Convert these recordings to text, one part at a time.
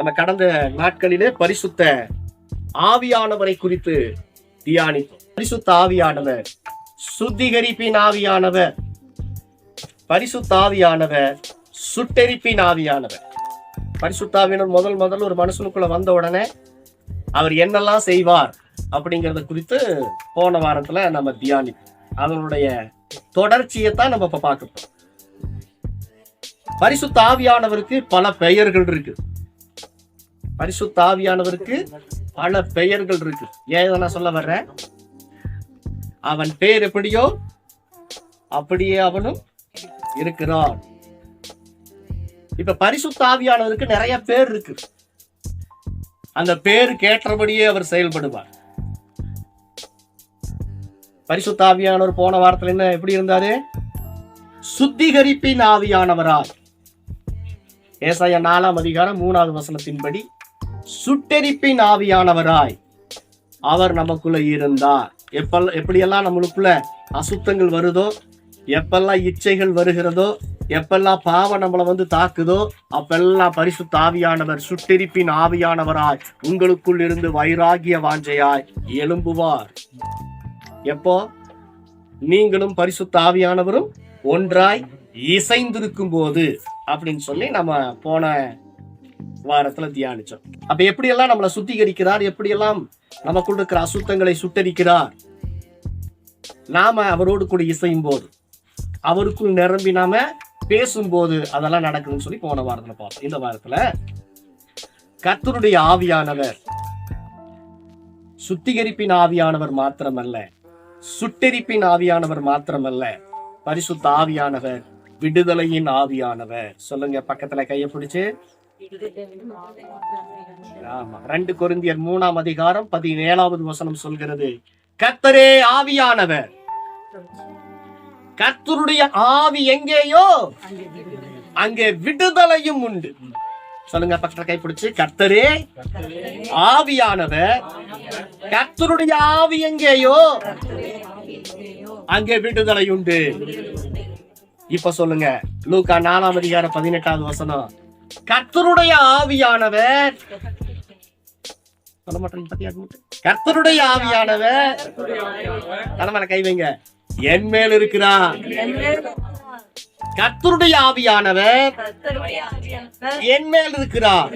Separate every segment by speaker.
Speaker 1: நம்ம கடந்த நாட்களிலே பரிசுத்த ஆவியானவரை குறித்து தியானித்தோம். பரிசுத்த ஆவியானவர் சுத்திகரிப்பின் ஆவியானவர் பரிசுத்த ஆவியானவர் சுட்டெரிப்பின் ஆவியானவர். பரிசுத்தாவினர் முதல் முதல் ஒரு மனுஷனுக்குள்ள வந்த உடனே அவர் என்னெல்லாம் செய்வார் அப்படிங்கிறத குறித்து போன வாரத்துல நம்ம தியானித்தோம் அதனுடைய தொடர்ச்சியை தான் நம்ம இப்ப பார்க்க பரிசுத்த ஆவியானவருக்கு பல பெயர்கள் இருக்கு. பரிசுத்தாவியானவருக்கு பல பெயர்கள் இருக்கு. ஏன் நான் சொல்ல வர்றேன்? அவன் பெயர் எப்படியோ அப்படியே அவனும் இருக்கிறான். இப்ப பரிசுத்தாவியானவருக்கு நிறைய பேர் இருக்கு. அந்த பேர் கேட்டபடியே அவர் செயல்படுவார். பரிசுத்தாவியானவர் போன வாரத்துல என்ன எப்படி இருந்தாரு? சுத்திகரிப்பின் ஆவியானவராய். ஏசாய நாலாம் அதிகாரம் மூணாவது வசனத்தின்படி சுட்டெரிப்பின் ஆவியானவராய் அவர் நமக்குள்ள இருந்தார். எப்பெல்லாம் எப்படியெல்லாம் நம்மளுக்குள்ள அசுத்தங்கள் வருதோ எப்பெல்லாம் இச்சைகள் வருகிறதோ எப்பெல்லாம் பாவம் நம்மளை வந்து தாக்குதோ அப்பெல்லாம் பரிசுத்த ஆவியானவர் சுட்டெரிப்பின் ஆவியானவராய் உங்களுக்குள் இருந்து வைராகிய வாஞ்சையாய் எழும்புவார். எப்போ? நீங்களும் பரிசுத்த ஆவியானவரும் ஒன்றாய் இசைந்திருக்கும் போது அப்படின்னு சொல்லி நம்ம போன வாரத்துல தியானிச்சோம். அப்ப எப்படியெல்லாம் நம்மளை சுத்திகரிக்கிறார்? எப்படியெல்லாம் நமக்குள் இருக்கிற அசுத்தங்களை சுட்டரிக்கிறார் நாம அவரோடு கூட இசையும் போது அவருக்குள் நிரம்பி நாம பேசும்போது அதெல்லாம் நடக்குதுன்னு சொல்லி போன வாரத்துல பார்த்தோம். இந்த வாரத்துல கர்த்தருடைய ஆவியானவர் சுத்திகரிப்பின் ஆவியானவர் மாத்திரமல்ல சுட்டெரிப்பின் ஆவியானவர் மாத்திரமல்ல பரிசுத்த ஆவியானவர் விடுதலையின் ஆவியானவர். சொல்லுங்க பக்கத்துல கையை பிடிச்சு. ரெண்டு குருந்தியர் மூணாம் அதிகாரம் பதினேழாவது வசனம் சொல்கிறது கர்த்தரே ஆவியானவர். கர்த்தருடைய ஆவி எங்கேயோ? அங்கே விடுதலையும் உண்டு. சொல்லுங்க பக்கத்துல கைப்பிடிச்சு கர்த்தரே ஆவியானவர். கர்த்தருடைய ஆவி எங்கேயோ? அங்கே விடுதலை உண்டு. இப்ப சொல்லுங்க லூக்கா நாலாம் அதிகாரம் பதினெட்டாவது வசனம். கர்த்தருடைய ஆவியானவர். சொல்ல கர்த்தருடைய ஆவியானவர். தலைமையில கை வைங்க. என் மேல் இருக்கிறார். கர்த்தருடைய ஆவியானவர். என் மேல் இருக்கிறார்.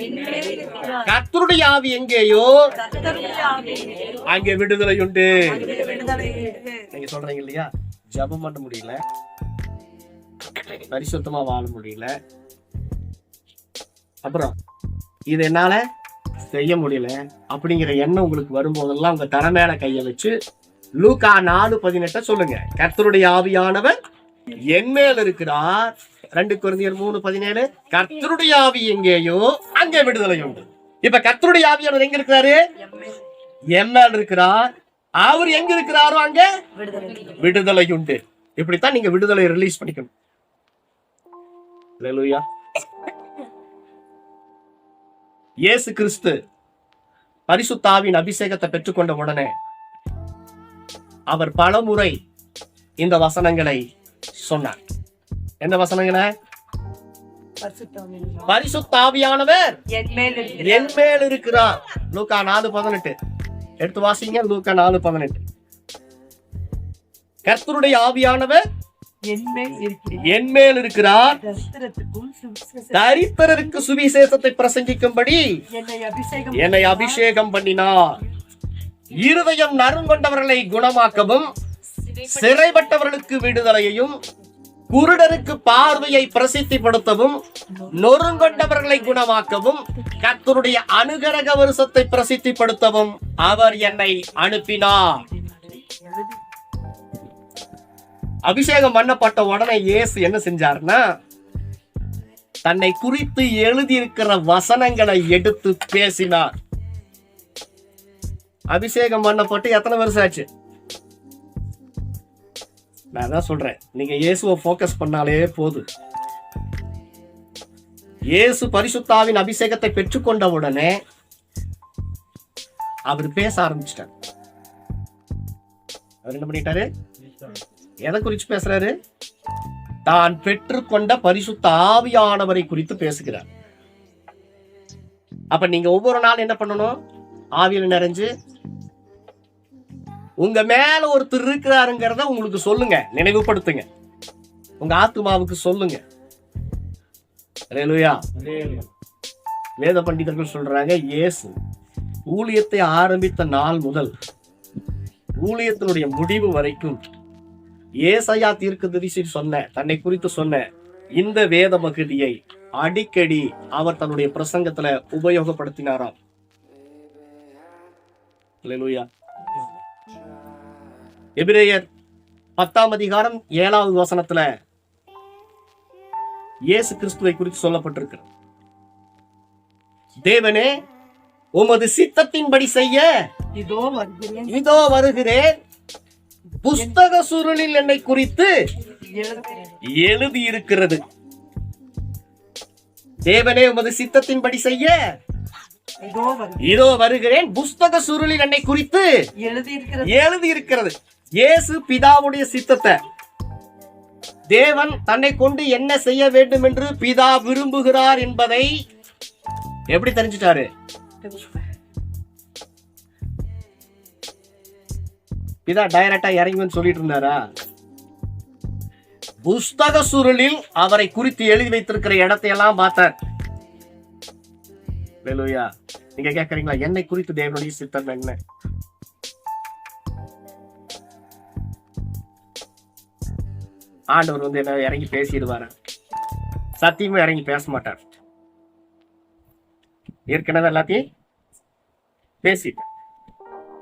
Speaker 1: கர்த்தருடைய ஆவி எங்கேயோ? அங்கே விடுதலை உண்டு. நீங்க சொல்றீங்க இல்லையா? ஜபம் பண்ண முடியல. பரிசுத்தமா வாழ முடியல. அப்புறம் இது என்னால செய்ய முடியல. அப்படிங்கிற எண்ணம் உங்களுக்கு வரும்போதெல்லாம் உங்க தர கையை வச்சு லூக்கா நாலு பதினெட்ட சொல்லுங்க. கர்த்தருடைய ஆவியானவர் என் மேல் இருக்கிறார். ரெண்டு குழந்தையர் மூணு பதினேழு. கர்த்தருடைய ஆவி எங்கேயோ அங்கே விடுதலை உண்டு. இப்ப கர்த்தருடைய ஆவியானவர் எங்க இருக்கிறாரு? என் இருக்கிறார். அவர் எங்க இருக்கிறாரோ அங்க விடுதலை உண்டு. இப்படித்தான் நீங்க விடுதலை ரிலீஸ் பண்ணிக்கணும். இயேசு கிறிஸ்து பரிசுத்தாவின் அபிஷேகத்தை பெற்றுக்கொண்ட உடனே அவர் பலமுறை இந்த வசனங்களை சொன்னார். என்ன வசனங்களை பரிசுத்தாவியானவர். என் மேல் இருக்கிறார். லூக்கா நாலு பதினெட்டு. எடுத்து வாசிங்க லூக்கா நாலு பதினெட்டு. கர்த்தருடைய ஆவியானவர் என் மேல் இருக்கிறார். தரித்திரருக்கு சுவிசேஷத்தை பிரசங்கிக்கும்படி என்னை அபிஷேகம் பண்ணினார். இருதயம் நறுங்கொண்டவர்களை குணமாக்கவும் சிறைப்பட்டவர்களுக்கு விடுதலையையும் குருடருக்கு பார்வையை பிரசித்திப்படுத்தவும் நொறுங்கொண்டவர்களை குணமாக்கவும் கர்த்தருடைய அனுகரக வருஷத்தை பிரசித்திப்படுத்தவும் அவர் என்னை அனுப்பினார். அபிஷேகம் பண்ணப்பட்ட உடனே இயேசு என்ன செஞ்சாருன்னா தன்னை குறித்து எழுதியிருக்கிற வசனங்களை எடுத்து பேசினார். அபிஷேகம் பண்ணப்பட்டு எத்தனை வருஷம் ஆச்சு? நான் தான் சொல்றேன். நீங்க இயேசுவை ஃபோக்கஸ் பண்ணாலே போதும் இயேசு பரிசுத்தாவின் அபிஷேகத்தை பெற்றுக்கொண்ட உடனே அவர் பேச ஆரம்பிச்சிட்டார். அவர் என்ன பண்ணிட்டாரு? எதை குறித்து பேசுறாரு? தான் பெற்றுக்கொண்ட பரிசுத்த ஆவியானவரை குறித்து பேசுகிறார். அப்ப நீங்க ஒவ்வொரு நாள் என்ன பண்ணணும்? ஆவியில் நிறைஞ்சு உங்க மேல ஒருத்தர் இருக்கிறாருங்கிறத உங்களுக்கு சொல்லுங்க நினைவுபடுத்துங்க. உங்க ஆத்துமாவுக்கு சொல்லுங்க. வேத பண்டிதர்கள் சொல்றாங்க இயேசு ஊழியத்தை ஆரம்பித்த நாள் முதல் ஊழியத்தினுடைய முடிவு வரைக்கும் ஏசையா தீர்க்கதரிசி சொன்ன தன்னை குறித்து சொன்ன இந்த வேத பகுதியை அடிக்கடி அவர் தன்னுடைய பிரசங்கத்துல உபயோகப்படுத்தினாராம். எபிரேயர் பத்தாம் அதிகாரம் ஏழாவது வசனத்துல இயேசு கிறிஸ்துவை குறித்து சொல்லப்பட்டிருக்கிறது. தேவனே உமது சித்தத்தின்படி செய்ய
Speaker 2: இதோ வருகிறேன்.
Speaker 1: இதோ வருகிறேன். புஸ்தக சுருளில் என்னை குறித்து எழுதி இருக்கிறது தேவனே உமது சித்தத்தின்படி செய்ய.
Speaker 2: இதோ வருகிறேன்.
Speaker 1: புஸ்தக சுருளில் என்னை குறித்து எழுதி இருக்கிறது இயேசு பிதாவுடைய சித்தத்தை. தேவன் தன்னை கொண்டு என்ன செய்ய வேண்டும் என்று பிதா விரும்புகிறார் என்பதை எப்படி தெரிஞ்சிட்டாரு? பிதா டைரக்டா இறங்கி சொல்லிட்டு இருந்தாரா புஸ்தக சுருளில் அவரை குறித்து எழுதி வைத்திருக்கிற இடத்தையெல்லாம் பார்த்தார் ஹalleluya. நீங்க கேக்குறீங்களா? என்னை குறித்து தேவனுடைய சித்தம் என்ன? ஆண்டவர் வந்து என்ன இறங்கி பேசிடுவாரு. சத்தியமும் இறங்கி பேச மாட்டார். ஏற்கனவே எல்லாத்தையும் பேசிட்டேன்.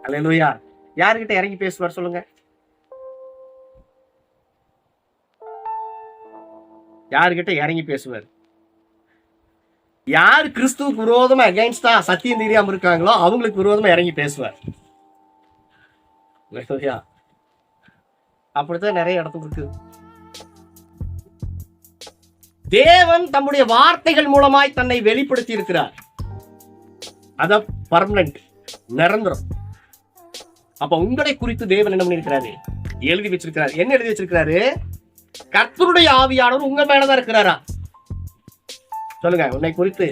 Speaker 1: அல்லேலூயா யாருக்கிட்ட இறங்கி பேசுவார் சொல்லுங்க. யாருக்கிட்ட இறங்கி பேசுவார்? யார் கிறிஸ்துவுக்கு விரோதமா அகைன்ஸ்டா சத்தியம் தெரியாம இருக்காங்களோ அவங்களுக்கு விரோதமா இறங்கி பேசுவார். அப்படித்தான் நிறைய இடத்துல இருக்கு. தேவன் தம்முடைய வார்த்தைகள் மூலமாய் தன்னை வெளிப்படுத்தி இருக்கிறார் அத பர்மனன்ட் நிரந்தரம். அப்ப உங்களை குறித்து தேவன் என்ன பண்ணிருக்கிறாரு எழுதி வச்சிருக்கிறாரு. என்ன எழுதி வச்சிருக்கிறாரு? கர்த்தருடைய ஆவியானவர் உங்க மேலதான் இருக்கிறாரா? சொல்லுங்க உன்னை குறித்து.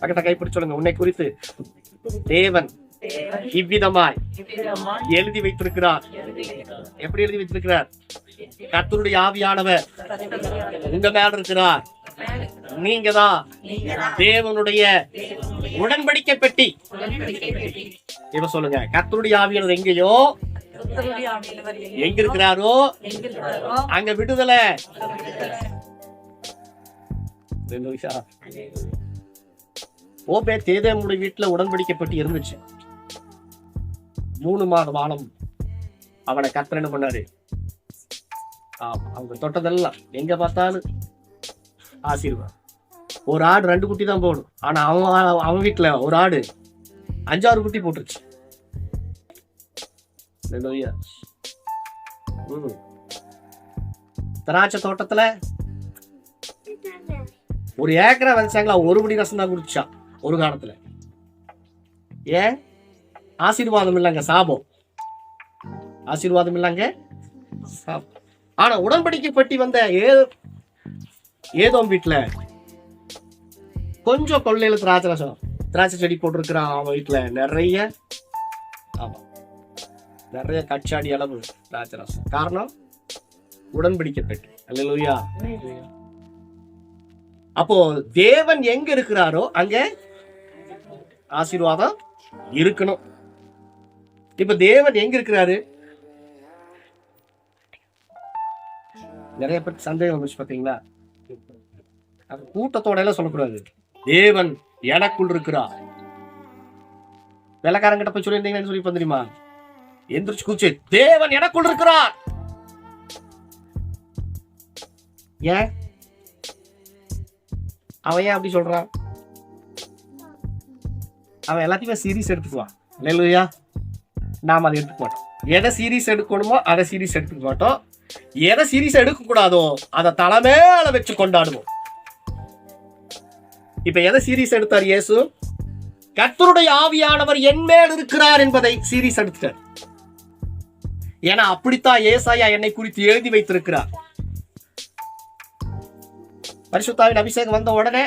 Speaker 1: பக்கத்தை கைப்பிடி சொல்லுங்க உன்னை குறித்து. தேவன் இவ்விதமாய் எழுதி வைத்திருக்கிறார். எப்படி எழுதி வைத்திருக்கிறார் கர்த்தருடைய ஆவியானவர் உங்க மேல இருக்கிறார். நீங்க தான் தேவனுடைய உடன்படிக்கை பெட்டி. இப்ப சொல்லுங்க கர்த்தருடைய ஆவியானவர் எங்கேயோ? எங்க இருக்கிறாரோ அங்க விடுதலை. ஓபே தேதேமுடைய வீட்டுல உடன்படிக்கை பெட்டி இருந்துச்சு. மூணு மாத வாழம் அவனை கர்த்தர் என்ன பண்ணாரு? ஆமா, அவங்க தொட்டதெல்லாம் எங்க பார்த்தாலும் ஆசீர்வாதம். ஒரு ஆடு ரெண்டு குட்டி தான் போடும் ஆனா அவன் அவன் வீட்டுல ஒரு ஆடு அஞ்சாறு குட்டி போட்டுருச்சு. திராட்சை தோட்டத்துல ஒரு ஏக்கரா விதைச்சாங்களா ஒரு மணி ரசம் தான் குடிச்சான் ஒரு காலத்துல. ஏன்? ஆசீர்வாதம் இல்லைங்க சாபம். ஆசீர்வாதம் இல்லைங்க சாபம். ஆனா உடன்படிக்கை பட்டி வந்த ஏ ஏதோ வீட்டில் கொஞ்சம் கொள்ளையில் திராட்சை ரசம். திராட்சை செடி போட்டிருக்கிறான் அவன் வீட்டில் நிறைய ஆமாம் நிறைய கச்சாடி அளவு திராட்சை ரசம். காரணம் உடன்பிடிக்கப்பட்டு. பெட்டி அல்லேலூயா. அப்போ தேவன் எங்க இருக்கிறாரோ அங்க ஆசீர்வாதம் இருக்கணும். இப்ப தேவன் எங்க இருக்கிறாரு? நிறைய பேர் சந்தேகம் வந்துச்சு பாத்தீங்களா? அது கூட்டத்தோட எல்லாம் சொல்லக்கூடாது. தேவன் எனக்குள் இருக்கிறார் வெள்ளக்காரங்கிட்ட போய் சொல்லியிருந்தீங்கன்னு சொல்லி தெரியுமா? எந்திரிச்சு கூச்சு தேவன் எனக்குள் இருக்கிறார் ஏன்? அவன் ஏன் அப்படி சொல்றான்? அவன் எல்லாத்தையுமே சீரியஸ் எடுத்துக்குவான். இல்லையா நாம அதை எடுத்துக்க மாட்டோம். எதை சீரியஸ் எடுக்கணுமோ அதை சீரியஸ் எடுத்துக்க மாட்டோம். எதை சீரியஸ் எடுக்க கூடாதோ அதை தலைமையில வச்சு கொண்டாடுவோம். இப்ப எதை சீரியஸ் எடுத்தார் இயேசு? கர்த்தருடைய ஆவியானவர் என் மேல் இருக்கிறார் என்பதை சீரியஸ் எடுத்துட்டார். ஏன்னா அப்படித்தான் ஏசாயா என்னை குறித்து எழுதி வைத்திருக்கிறார். பரிசுத்தாவின் அபிஷேகம் வந்த உடனே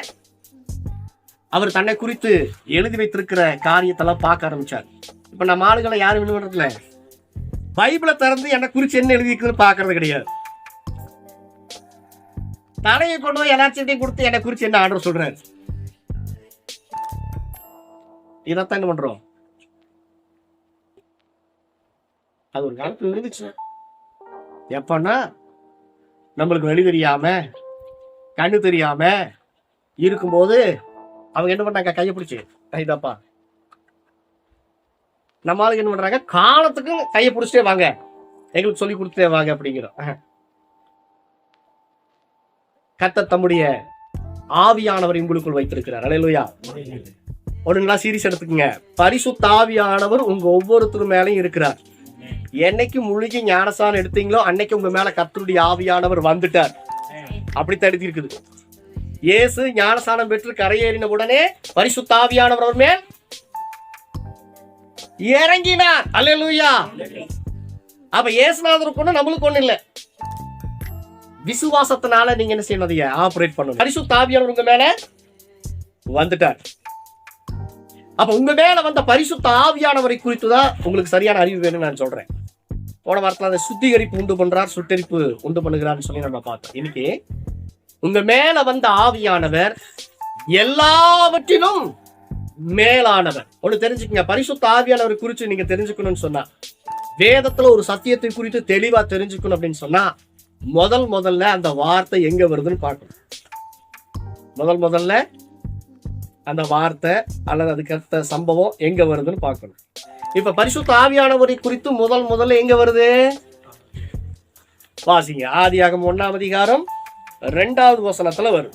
Speaker 1: அவர் தன்னை குறித்து எழுதி வைத்திருக்கிற காரியத்தெல்லாம் பார்க்க ஆரம்பிச்சார். இப்ப நம்ம ஆளுகளை யாரும் என்ன பண்றதுல பைபிளை திறந்து என்னை குறித்து என்ன எழுதி இருக்குன்னு பாக்குறது கிடையாது. தலையை கொண்டு போய் எல்லாத்தையும் கொடுத்து என்னை குறித்து என்ன ஆர்டர் சொல்றாரு? இதைத்தான் என்ன பண்றோம்? அது ஒரு காலத்துல இருந்துச்சு. எப்பன்னா நம்மளுக்கு வெளி தெரியாம கண்ணு தெரியாம இருக்கும்போது அவங்க என்ன பண்ணாங்க? கையை பிடிச்சி கைதாப்பா நம்ம ஆளுங்க என்ன பண்றாங்க? காலத்துக்கு கையை பிடிச்சிட்டே வாங்க. எங்களுக்கு சொல்லி கொடுத்துட்டே வாங்க அப்படிங்கிறோம். கத்த தம்முடைய ஆவியானவரை உங்களுக்குள் வைத்திருக்கிறார். அலையலுயா. ஒண்ணுங்களா சீரியஸ் எடுத்துக்கங்க பரிசு தாவியானவர் உங்க ஒவ்வொருத்தரும் மேலையும் இருக்கிறார். என்னைக்கு முழுகி ஞானசானம் எடுத்தீங்களோ அன்னைக்கு உங்க மேல கத்தருடைய ஆவியானவர் வந்துட்டார். அப்படி எழுதி இருக்குது இயேசு ஞானசானம் பெற்று கரையேறின உடனே பரிசுத்தாவியானவர் அவர் மேல் இறங்கினார். அல்லேலூயா. அப்ப இயேசுநாதருக்கு ஒண்ணு நம்மளுக்கு ஒண்ணு இல்ல. விசுவாசத்தினால நீங்க என்ன செய்யணும் ஆபரேட் பண்ணணும். பரிசு தாவியானவர் உங்க மேல வந்துட்டார். அப்ப உங்க மேல வந்த பரிசுத்த ஆவியானவரை குறித்து தான் உங்களுக்கு சரியான அறிவு வேணும்னு நான் சொல்றேன். போன வாரத்தில் அந்த சுத்திகரிப்பு உண்டு பண்றார் சுட்டரிப்பு உண்டு பண்ணுகிறார்னு சொல்லி நம்ம பார்த்தோம். இன்னைக்கு உங்க மேல வந்த ஆவியானவர் எல்லாவற்றிலும் மேலானவர். ஒண்ணு தெரிஞ்சுக்கங்க. பரிசுத்த ஆவியானவர் குறித்து நீங்க தெரிஞ்சுக்கணும்னு சொன்னா வேதத்துல ஒரு சத்தியத்தை குறித்து தெளிவா தெரிஞ்சுக்கணும் அப்படின்னு சொன்னா முதல் முதல்ல அந்த வார்த்தை எங்க வருதுன்னு பார்க்கணும். முதல் முதல்ல அந்த வார்த்தை அல்லது அதுக்கடுத்த சம்பவம் எங்க வருதுன்னு பார்க்கணும். இப்ப பரிசுத்த ஆவியானவரை குறித்து முதல் முதல்ல எங்க வருது? வாசிங்க. ஆதியாகம் ஒண்ணாம் அதிகாரம் ரெண்டாவது வசனத்துல வரும்.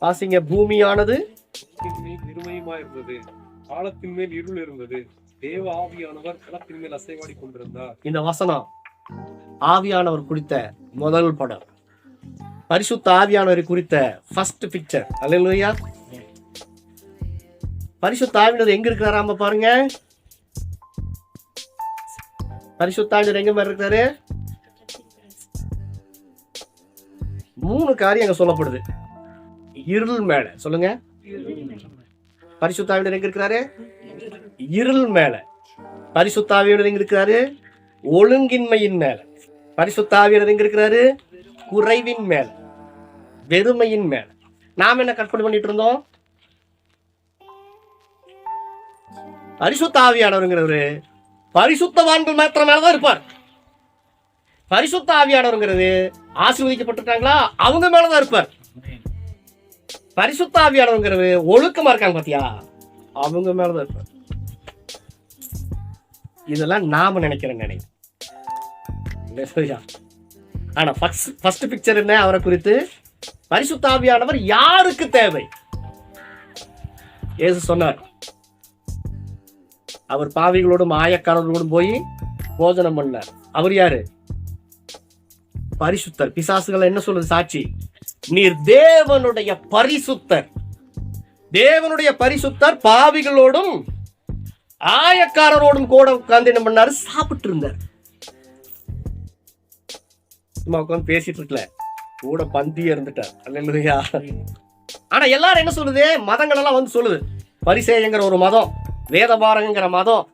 Speaker 1: வாசிங்க. பூமியானது
Speaker 3: இருமையுமா இருந்தது. காலத்தின் மேல் இருள் இருந்தது. தேவ ஆவியானவர் களத்தின் மேல் அசைவாடி கொண்டிருந்தார்.
Speaker 1: இந்த வசனம் ஆவியானவர் குறித்த முதல் படம். பரிசுத்த ஆவியானவரை குறித்த ஃபர்ஸ்ட் பிக்சர் அல்லையா பரிசுத்த ஆவியானவர் எங்க இருக்கிறாராம பாருங்க. பரிசுத்த ஆவியானவர் எங்க மாதிரி இருக்கிறாரு மூணு காரியம் அங்க சொல்லப்படுது. இருள் மேல. சொல்லுங்க. பரிசுத்தாவினர் எங்க இருக்கிறாரு? இருள் மேல. பரிசுத்த எங்க இருக்கிறாரு? ஒழுங்கின்மையின் மேல. பரிசுத்த எங்க இருக்கிறாரு? குறைவின் மேல. வெறுமையின் மேல. நாம என்ன கற்பனை பண்ணிட்டு இருந்தோம்? பரிசுத்த ஆவியானவருங்கிறவரு பரிசுத்தவான்கள் மாத்திரம் மேலதான் இருப்பார். பரிசுத்த ஆவியானவருங்கிறது ஆசீர்வதிக்கப்பட்டிருக்காங்களா? அவங்க மேலதான் இருப்பார். பரிசுத்த ஆவியானவங்கிறது ஒழுக்கமா இருக்காங்க பாத்தியா? அவங்க மேலதான் இருப்பார். இதெல்லாம் நாம நினைக்கிற நினைவு ஆனா ஃபர்ஸ்ட் ஃபர்ஸ்ட் பிக்சர் என்ன? அவரை குறித்து பரிசுத்தாவியானவர் யாருக்கு தேவை? ஏசு சொன்னார் அவர் பாவிகளோடும் ஆயக்காரர்களோடும் போய் போஜனம் பண்ணார். அவர் யாரு? பரிசுத்தர். பிசாசுகள் என்ன சொல்றது சாட்சி? நீர் தேவனுடைய பரிசுத்தர். தேவனுடைய பரிசுத்தர் பாவிகளோடும் ஆயக்காரரோடும் கூட உட்கார்ந்து என்ன பண்ணாரு? சாப்பிட்டு இருந்தார் சும்மா உட்காந்து பேசிட்டு இருக்கல. கூட பந்தி இருந்துட்டார். அல்லையா ஆனா எல்லாரும் என்ன சொல்லுது? மதங்கள் எல்லாம் வந்து சொல்லுது. பரிசேயங்கிற ஒரு மதம் வேதபாரங்கிற மதம்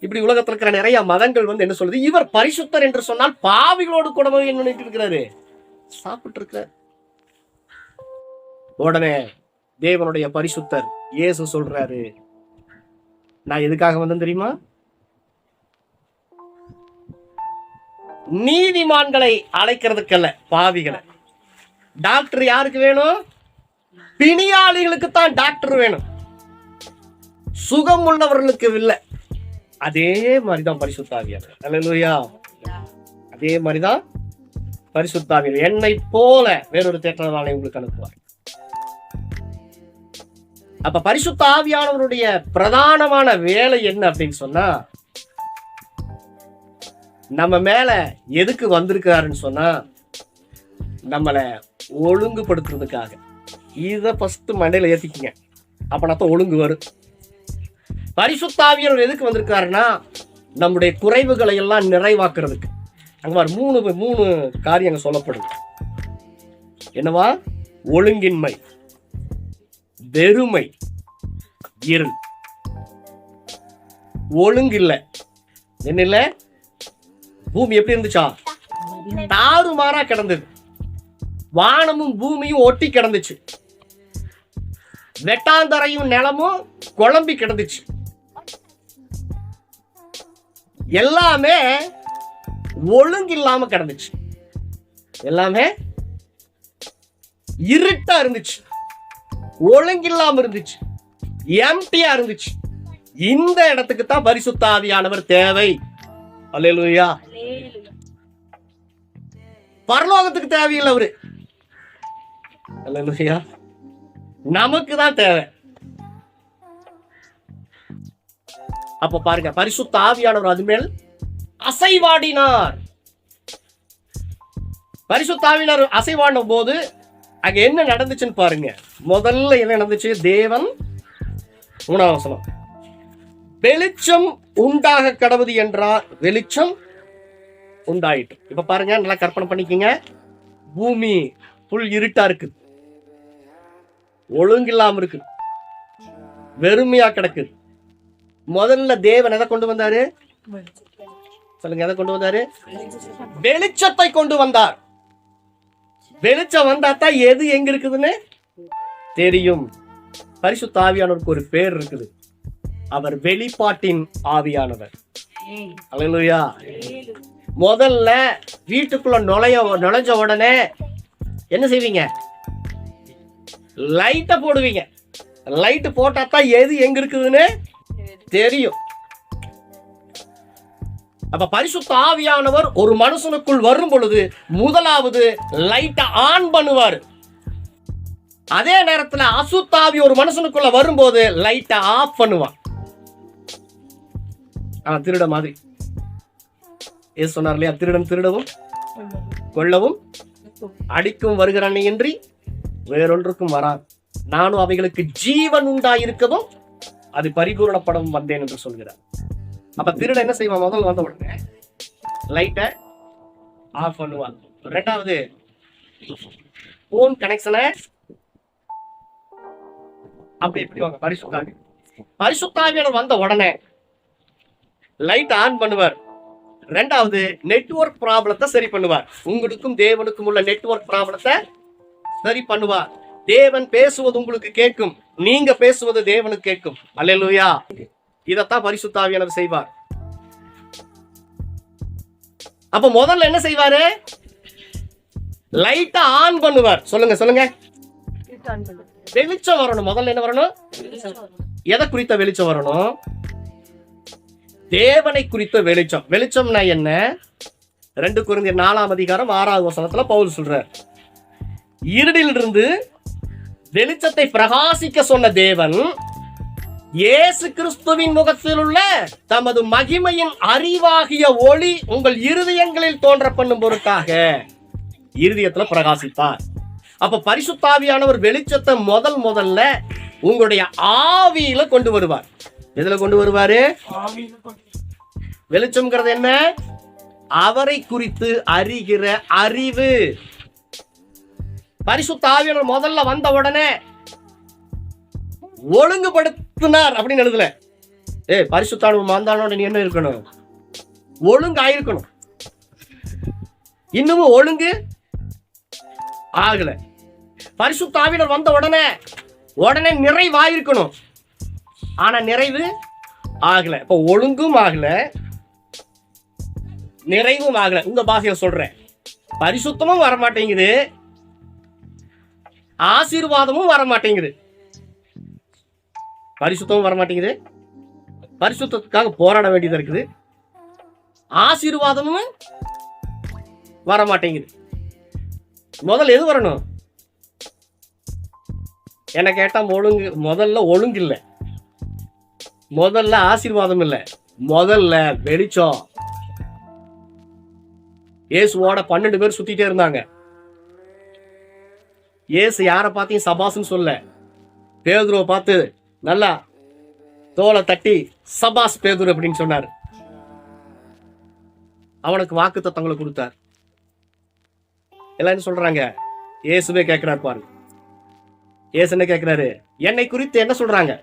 Speaker 1: இப்படி உலகத்துல இருக்கிற நிறைய மதங்கள் வந்து என்ன சொல்லுது? இவர் பரிசுத்தர் என்று சொன்னால் பாவிகளோடு கூட என்ன இருக்கிறாரு? சாப்பிட்டு இருக்கிறார். உடனே தேவனுடைய பரிசுத்தர் இயேசு சொல்றாரு. நான் எதுக்காக வந்தேன் தெரியுமா? நீதிமான்களை அழைக்கிறதுக்கல்ல பாவிகளை. டாக்டர் யாருக்கு வேணும்? பிணியாளிகளுக்கு தான் டாக்டர் வேணும். சுகம் உள்ளவர்களுக்கு இல்லை. அதே மாதிரிதான் பரிசுத்தாவியர் அல்லா அதே மாதிரிதான் பரிசுத்தாவியர் என்னை போல வேறொரு தேற்றவாளை உங்களுக்கு அனுப்புவார். அப்ப பரிசுத்த ஆவியானவருடைய பிரதானமான வேலை என்ன அப்படின்னு சொன்னா நம்ம மேல எதுக்கு வந்திருக்காருன்னு சொன்னால் நம்மளை ஒழுங்குபடுத்துறதுக்காக. இதை ஃபஸ்ட்டு மண்டையில் ஏற்றிக்கிங்க அப்போனா தான் ஒழுங்கு வரும் பரிசுத்தாவியர் எதுக்கு வந்திருக்காருன்னா நம்முடைய குறைவுகளை எல்லாம் நிறைவாக்குறதுக்கு. அங்கே பாரு மூணு மூணு காரியங்கள் சொல்லப்படுது. என்னவா? ஒழுங்கின்மை வெறுமை இருள். ஒழுங்கு இல்லை என்ன இல்லை? பூமி எப்படி இருந்துச்சா? தாறுமாறா கிடந்தது. வானமும் பூமியும் ஒட்டி கிடந்துச்சு. வெட்டாந்தரையும் நிலமும் குழம்பி கிடந்துச்சு. எல்லாமே ஒழுங்கு இல்லாம கிடந்துச்சு. எல்லாமே இருட்டா இருந்துச்சு. ஒழுங்கில்லாம இருந்துச்சு. எம்டியா இருந்துச்சு. இந்த இடத்துக்கு தான் பரிசுத்தாவியானவர் தேவை. அல்லையா பரலோகத்துக்கு தேவையில்லை அவரு. நமக்கு தான் தேவை. அப்ப பாருங்க பரிசுத்த ஆவியானவர் அது மேல் அசைவாடினார். பரிசுத்த ஆவியானவர் அசைவாடின போது அங்க என்ன நடந்துச்சுன்னு பாருங்க. முதல்ல என்ன நடந்துச்சு? தேவன் மூணாவது வெளிச்சம் உண்டாக கடவுது என்றார். வெளிச்சம் உண்டாயிட்டு இப்ப பாருங்க நல்லா கற்பனை பண்ணிக்கங்க. பூமி புல் இருட்டா இருக்கு. ஒழுங்கில்லாம இருக்கு. வெறுமையா கிடக்குது முதல்ல தேவன் எதை கொண்டு வந்தாரு? சொல்லுங்க எதை கொண்டு வந்தாரு? வெளிச்சத்தை கொண்டு வந்தார். வெளிச்சம் வந்தா தான் எது எங்க இருக்குதுன்னு தெரியும். பரிசுத்த ஆவியானவருக்கு ஒரு பேர் இருக்குது. அவர் வெளிப்பாட்டின் ஆவியானவர். அல்லேலூயா முதல்ல வீட்டுக்குள்ள நுழைய நுழைஞ்ச உடனே என்ன செய்வீங்க? லைட்டை போடுவீங்க. லைட்டு போட்டா தான் எது எங்க இருக்குதுன்னு தெரியும். அப்ப பரிசுத்த ஆவியானவர் ஒரு மனுஷனுக்குள் வரும் பொழுது முதலாவது லைட்டை ஆன் பண்ணுவார். அதே நேரத்தில் அசுத்தாவி ஒரு மனுஷனுக்குள்ள வரும்போது லைட்டை ஆஃப் பண்ணுவான். திருட மாதிரி. ஏ சொன்னார் இல்லையா திருடன் திருடவும் கொள்ளவும் அடிக்கும் வருகிறானின்றி வேறொன்றுக்கும் வரான் நானும் அவைகளுக்கு ஜீவன் உண்டாயிருக்கவும் அது பரிபூரணப்படவும் வந்தேன் என்று சொல்கிறார். அப்ப திருடன் என்ன செய்வான்? முதல்ல வந்த உடனே லைட்டை ஆஃப் பண்ணுவான். ரெண்டாவது போன் கனெக்ஷனை அப்படி எப்படி வாங்க பரிசுத்தாவி பரிசுத்தாவியானவர் வந்த உடனே லைட் ஆன் பண்ணுவார். ரெண்டாவது நெட்வொர்க் ப்ராப்ளத்தை சரி பண்ணுவார். உங்களுக்கும் தேவனுக்கும் உள்ள நெட்வொர்க் ப்ராப்ளத்தை சரி பண்ணுவார். தேவன் பேசுவது உங்களுக்கு கேட்கும். நீங்க பேசுவது தேவனுக்கு கேட்கும். அல்லேலூயா. இதத்தான் பரிசுத்தாவியானவர் செய்வார். அப்ப முதல்ல என்ன செய்வாரு? லைட்டை ஆன் பண்ணுவார். சொல்லுங்க சொல்லுங்க. வெளிச்சம் வரணும். முதல்ல என்ன வரணும்? எதை குறித்த வெளிச்சம் வரணும்? தேவனை குறித்த வெளிச்சம். வெளிச்சம்னா என்ன? ரெண்டு குருந்தியர் நாலாம் அதிகாரம் ஆறாவது வசனத்துல பவுல் சொல்றார். இருடிலிருந்து வெளிச்சத்தை பிரகாசிக்க சொன்ன தேவன் இயேசு கிறிஸ்துவின் முகத்தில் உள்ள தமது மகிமையின் அறிவாகிய ஒளி உங்கள் இருதயங்களில் தோன்ற பண்ணும் பொருட்டாக இருதயத்துல பிரகாசித்தார் அப்ப பரிசுத்தாவியானவர் வெளிச்சத்தை முதல் முதல்ல உங்களுடைய ஆவியில கொண்டு வருவார். எதுல கொண்டு வருவாரு? வெளிச்சம்ங்கிறது என்ன? அவரை குறித்து அறிகிற அறிவு. பரிசுத்த ஆவியானவர் முதல்ல வந்த உடனே ஒழுங்குபடுத்தினார் அப்படின்னு எழுதல. ஏ பரிசுத்தானவர் வந்தானோட நீ என்ன இருக்கணும்? ஒழுங்கு ஆயிருக்கணும் இன்னமும் ஒழுங்கு ஆகல. பரிசுத்த ஆவியானவர் வந்த உடனே உடனே நிறைவாயிருக்கணும். ஆனா நிறைவு ஆகல. இப்ப ஒழுங்கும் ஆகல. நிறைவும் ஆகல. உங்க பாஷையில சொல்றேன். பரிசுத்தமும் வர மாட்டேங்குது ஆசீர்வாதமும் வர மாட்டேங்குது பரிசுத்தமும் வர மாட்டேங்குது பரிசுத்தத்துக்காக போராட வேண்டியது இருக்குது. ஆசீர்வாதமும் வர மாட்டேங்குது முதல்ல எது வரணும்? என்ன கேட்டா ஒழுங்கு முதல்ல ஒழுங்கு இல்லை முதல்ல ஆசீர்வாதம் இல்லை. முதல்ல வெளிச்சம். இயேசுவோட பன்னெண்டு பேர் சுத்திட்டே இருந்தாங்க. இயேசு யாரை பார்த்தையும் சபாஸ்ன்னு சொல்ல. பேதுருவை பார்த்து நல்லா தோலை தட்டி சபாஸ் பேதுரு அப்படின்னு சொன்னார். அவனுக்கு வாக்கு தத்தங்களை கொடுத்தார். எல்லாம் என்ன சொல்றாங்க? இயேசுவே கேட்கிறார் பாருங்க. ஏசு என்ன கேட்கிறாரு என்னை குறித்து என்ன சொல்றாங்க?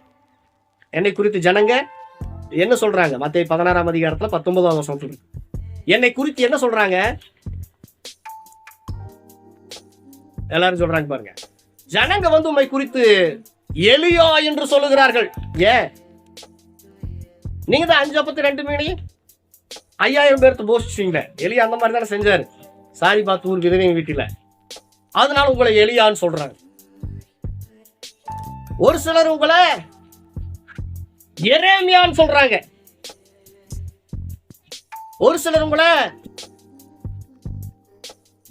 Speaker 1: என்னை குறித்து ஜனங்க என்ன சொல்றாங்க? மத்திய பதினாறாம் அதிகாரத்துல பத்தொன்பதாம் வருஷம் சொல்றது. என்னை குறித்து என்ன சொல்றாங்க? எல்லாரும் சொல்றாங்க பாருங்க. ஜனங்க வந்து உண்மை குறித்து எலியா என்று சொல்லுகிறார்கள். ஏன்? நீங்க தான் அஞ்சு அப்பத்து ரெண்டு மீனி ஐயாயிரம் பேர்த்து போஷிச்சிங்களே. எலியா அந்த மாதிரி தானே செஞ்சாரு. சாரி பார்த்து ஊர் விதவை வீட்டில். அதனால உங்களை எலியான்னு சொல்றாங்க. ஒரு சிலர் உங்களை எரேமியான்னு சொல்றாங்க. ஒரு சிலர் உங்களை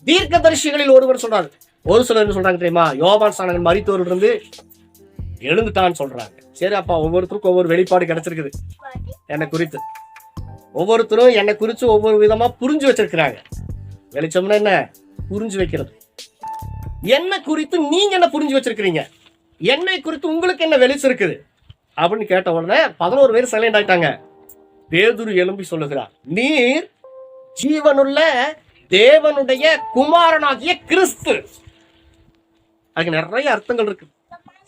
Speaker 1: தீர்க்கதரிசிகளில் ஒருவர் சொல்றாங்க ஒரு சிலர் என்ன சொல்றாங்க தெரியுமா? யோபான் சாணகன் மறித்தோரில் இருந்து எழுந்துட்டான்னு சொல்றாங்க. சரி அப்பா ஒவ்வொருத்தருக்கும் ஒவ்வொரு வெளிப்பாடு கிடைச்சிருக்குது. என்னை குறித்து. ஒவ்வொருத்தரும் என்னை குறித்து ஒவ்வொரு விதமா புரிஞ்சு வச்சிருக்கிறாங்க. வெளிச்சம்னா என்ன? புரிஞ்சு வைக்கிறது. என்ன குறித்து நீங்க என்ன புரிஞ்சு வச்சிருக்கிறீங்க? என்னை குறித்து உங்களுக்கு என்ன வெளிச்சம் இருக்குது? அப்படின்னு கேட்ட உடனே பதினோரு பேர் சைலண்ட் ஆயிட்டாங்க. பேதுரு எழும்பி சொல்லுகிறார் நீர் ஜீவனுள்ள தேவனுடைய குமாரனாகிய கிறிஸ்து. அதுக்கு நிறைய அர்த்தங்கள் இருக்கு.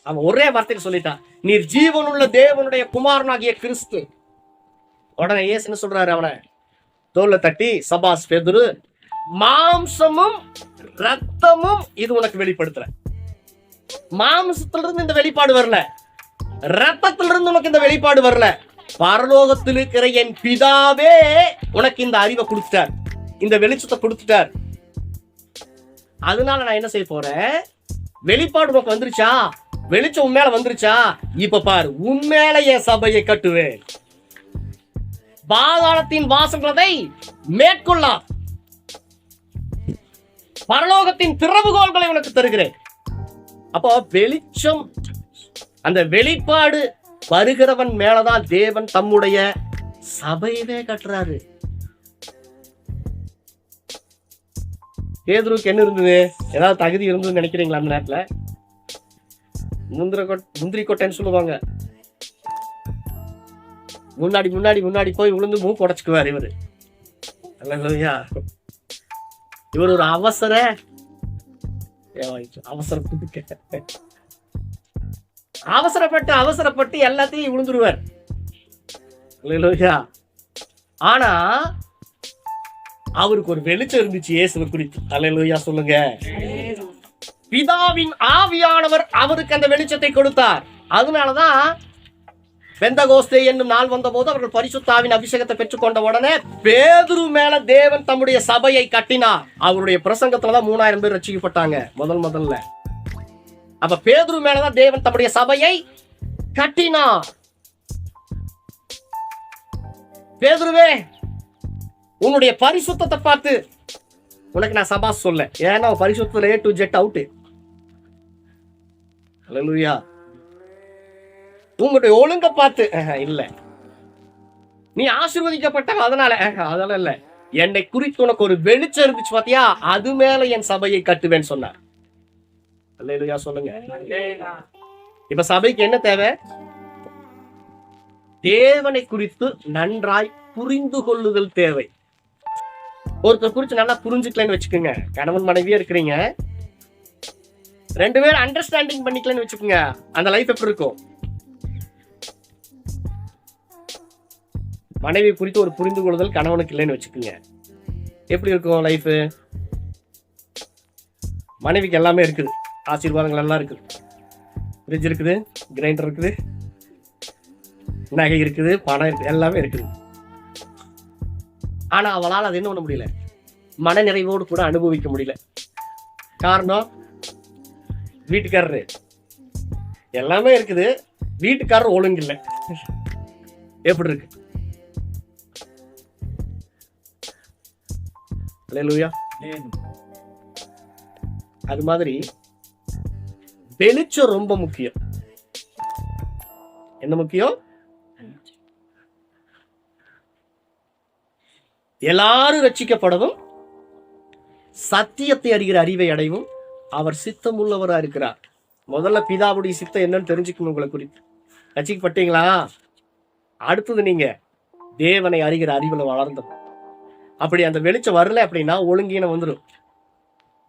Speaker 1: அவன் ஒரே வார்த்தைக்கு சொல்லிட்டான் நீர் ஜீவனுள்ள தேவனுடைய குமாரனாகிய கிறிஸ்து. உடனே இயேசு சொல்றாரு அவனை? தோல்ல தட்டி சபாஸ் பேதுரு மாம்சமும் ரத்தமும் இது உனக்கு வெளிப்படுத்துற மாம்சத்திலிருந்து இந்த வெளிப்பாடு வரல. ரத்தத்திலிருந்து உனக்கு இந்த வெளிப்பாடு வரல. பரலோகத்தில் இருக்கிற என் பிதாவே உனக்கு இந்த அறிவை கொடுத்துட்டார். இந்த வெளிச்சத்தை கொடுத்துட்டார். அதனால நான் என்ன செய்ய போறேன்? வெளிப்பாடு உனக்கு வந்துருச்சா? வெளிச்சம் உன் மேல வந்துருச்சா? இப்ப பாரு உன் என் சபையை கட்டுவேன். பாதாளத்தின் வாசங்களதை மேற்கொள்ளலாம் பரலோகத்தின் திறவுகோள்களை உனக்கு தருகிறேன். அப்போ வெளிச்சம் அந்த வெளிப்பாடு வருகிறவன் மேலதான் தேவன் தம்முடைய சபையவே கட்டுறாரு. பேதுருக்கு என்ன இருந்தது? ஏதாவது தகுதி இருந்ததுன்னு நினைக்கிறீங்களா அந்த நேரத்துல? முந்திர கொட் முந்திரி கொட்டைன்னு சொல்லுவாங்க. முன்னாடி முன்னாடி முன்னாடி போய் விழுந்து மூ உடச்சுக்குவார் இவர். இல்லையா இவர் ஒரு அவசர அவசரப்பட்டு அவசரப்பட்டு அவசரப்பட்டு எல்லாத்தையும் விழுந்துருவார். ஆனா அவருக்கு ஒரு வெளிச்சம் இருந்துச்சு இயேசுவை குறித்து. அலையலோயா சொல்லுங்க. பிதாவின் ஆவியானவர் அவருக்கு அந்த வெளிச்சத்தை கொடுத்தார். அதனாலதான் பெந்தகோஸ்தே என்னும் நாள் வந்தபோது அவர்கள் பரிசுத்தாவின் அபிஷேகத்தை பெற்றுக்கொண்ட உடனே பேதுரு மேல தேவன் தம்முடைய சபையை கட்டினார். அவருடைய பிரசங்கத்துலதான் மூணாயிரம் பேர் ரசிக்கப்பட்டாங்க. முதல் முதல்ல. அப்ப பேதுரு மேலதான் தேவன் தம்முடைய சபையை கட்டினார். பேதுருவே உன்னுடைய பரிசுத்தத்தை பார்த்து உனக்கு நான் சபா சொல்ல. ஏன்னா பரிசுத்தில ஏ டு ஜெட் அவுட்டு ஹalleluya உங்களுடைய ஒழுங்க பார்த்து இல்லை இல்ல. நீ ஆசிர்வதிக்கப்பட்ட அதனால அதெல்லாம் இல்ல. என்னை குறித்து உனக்கு ஒரு வெளிச்சம் இருந்துச்சு பாத்தியா? அது மேல என் சபையை கட்டுவேன்னு சொன்னார். அல்லேலூயா சொல்லுங்க. இப்ப சபைக்கு என்ன தேவை? தேவனை குறித்து நன்றாய் புரிந்து கொள்ளுதல் தேவை. ஒருத்தர் குறித்து நல்லா புரிஞ்சுக்கலன்னு வச்சுக்கோங்க. கணவன் மனைவியா இருக்கிறீங்க. ரெண்டு பேரும் அண்டர்ஸ்டாண்டிங் பண்ணிக்கலன்னு வச்சுக்கோங்க. அந்த லைஃப் எப்படி இருக்கும்? மனைவி குறித்து ஒரு புரிந்து கொள்ளுதல் கணவனுக்கு இல்லைன்னு வச்சுக்கோங்க. எப்படி இருக்கும் லைஃப் மனைவிக்கு எல்லாமே இருக்குது. ஆசீர்வாதங்கள் எல்லாம் இருக்குது ஃப்ரிட்ஜ் இருக்குது கிரைண்டர் இருக்குது நகை இருக்குது பணம் இருக்குது எல்லாமே இருக்குது. ஆனா அவளால் அது என்ன பண்ண முடியல? மன நிறைவோடு கூட அனுபவிக்க முடியல. காரணம் வீட்டுக்காரரு. எல்லாமே இருக்குது வீட்டுக்காரர் ஒழுங்கு இல்லை எப்படி இருக்கு? அது மாதிரி வெளிச்சம் ரொம்ப முக்கியம். என்ன முக்கியம்? எல்லாரும் ரட்சிக்கப்படவும் சத்தியத்தை அறிகிற அறிவை அடைவும் அவர் சித்தம் உள்ளவரா இருக்கிறார். முதல்ல பிதாவுடைய சித்தம் என்னன்னு தெரிஞ்சுக்கணும் உங்களை குறித்து. ரசிக்கப்பட்டீங்களா அடுத்தது நீங்க தேவனை அறிகிற அறிவுல வளர்ந்தோம் அப்படி அந்த வெளிச்சம் வரல அப்படின்னா ஒழுங்கீனம் வந்துடும்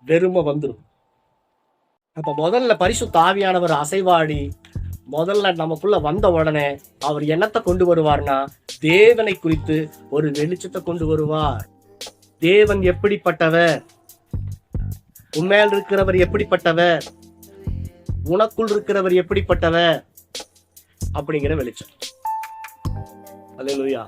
Speaker 1: வெறுமை வந்துடும் அப்ப முதல்ல பரிசு தாவியானவர் அசைவாடி முதல்ல நமக்குள்ள வந்த உடனே அவர் என்னத்தை கொண்டு வருவார்னா தேவனை குறித்து ஒரு வெளிச்சத்தை கொண்டு வருவார். தேவன் எப்படிப்பட்டவர்? உண்மையில் இருக்கிறவர் எப்படிப்பட்டவர்? உனக்குள் இருக்கிறவர் எப்படிப்பட்டவர்? அப்படிங்கிற வெளிச்சம். அல்லேலூயா